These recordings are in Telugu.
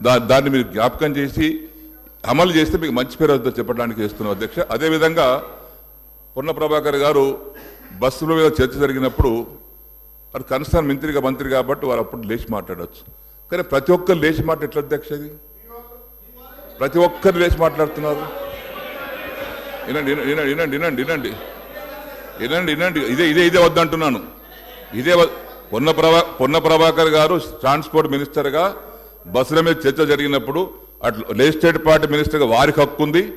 దా దాన్ని మీరు జ్ఞాపకం చేసి అమలు చేస్తే మీకు మంచి పేరు వద్ద చెప్పడానికి చేస్తున్నాం అధ్యక్ష. అదేవిధంగా పొన్న ప్రభాకర్ గారు బస్సుల మీద చర్చ జరిగినప్పుడు వారు కన్సర్న్ మంత్రిగా మంత్రి కాబట్టి వారు అప్పుడు లేచి మాట్లాడవచ్చు కానీ ప్రతి ఒక్కరు లేచి మాట ఎట్లా అధ్యక్ష ఇది? ప్రతి ఒక్కరు లేచి మాట్లాడుతున్నారు. వినండి వినండి వినండి వినండి వినండి. వినండి వినండి. ఇదే ఇదే ఇదే వద్దంటున్నాను. ఇదే పొన్న ప్రభా పొన్న ప్రభాకర్ గారు ట్రాన్స్పోర్ట్ మినిస్టర్గా బస్సుల మీద చర్చ జరిగినప్పుడు అట్లా లెజిస్లేటివ్ పార్టీ మినిస్టర్గా వారికి హక్కు ఉంది.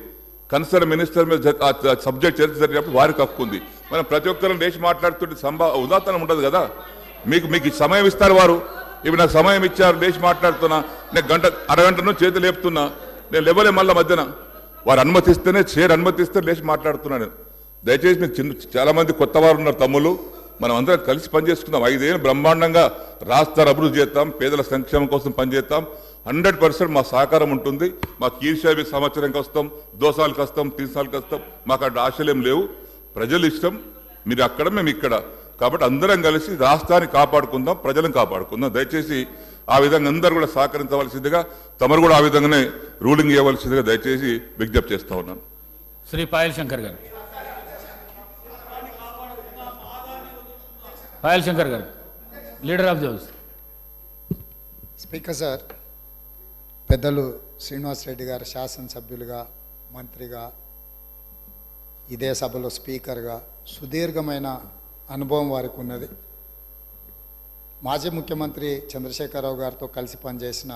కన్సర్న్ మినిస్టర్ మీద సబ్జెక్ట్ చర్చ జరిగినప్పుడు వారికి హక్కు ఉంది. మనం ప్రతి ఒక్కరు లేచి మాట్లాడుతుంటే సంభా ఉదాహరణ ఉండదు కదా. మీకు మీకు సమయం ఇస్తారు వారు. ఇప్పుడు నాకు సమయం ఇచ్చారు లేచి మాట్లాడుతున్నా. నేను గంట అరగంట నుంచి లేపుతున్నా. నేను లేవలే మళ్ళీ మధ్యన. వారు అనుమతిస్తేనే చైర్ అనుమతిస్తే లేచి మాట్లాడుతున్నాను నేను. దయచేసి మీకు చిన్న చాలామంది కొత్త వారు ఉన్నారు తమ్ముళ్ళు. మనం అందరం కలిసి పనిచేసుకుందాం. ఐదేళ్ళు బ్రహ్మాండంగా రాష్ట్ర అభివృద్ధి చేస్తాం పేదల సంక్షేమం కోసం పనిచేస్తాం. హండ్రెడ్ పర్సెంట్ మా సహకారం ఉంటుంది. మాకు ఈర్ష్యాభి సంవత్సరంకి వస్తాం దోసాలకు వస్తాం తీసాలకు వస్తాం. మాకు అక్కడ ఆశలేం లేవు. ప్రజలు ఇష్టం. మీరు అక్కడ మేము ఇక్కడ. కాబట్టి అందరం కలిసి రాష్ట్రాన్ని కాపాడుకుందాం ప్రజలను కాపాడుకుందాం. దయచేసి ఆ విధంగా అందరూ కూడా సహకరించవలసిందిగా తమరు కూడా ఆ విధంగానే రూలింగ్ ఇవ్వవలసిందిగా దయచేసి విజ్ఞప్తి చేస్తా ఉన్నాను శ్రీ పాయల్ శంకర్ గారు. పాయల్ శంకర్ గారు. Leader of the house speaker sir పెద్దలు శ్రీనివాస్ రెడ్డి గారు శాసనసభ్యులుగా మంత్రిగా ఇదే సభలో స్పీకర్గా సుదీర్ఘమైన అనుభవం వారికి ఉన్నది. మాజీ ముఖ్యమంత్రి చంద్రశేఖరరావు గారితో కలిసి పనిచేసిన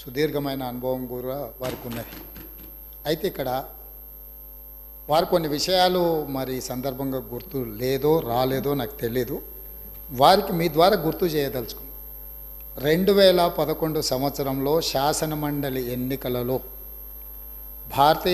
సుదీర్ఘమైన అనుభవం కూడా వారికి ఉన్నది. అయితే ఇక్కడ వారు కొన్ని విషయాలు మరి సందర్భంగా గుర్తు లేదో రాలేదో నాకు తెలీదు. వారికి మీ ద్వారా గుర్తు చేయదలుచుకున్నాను రెండు వేల పదకొండు సంవత్సరంలో శాసనమండలి ఎన్నికలలో భారతీయ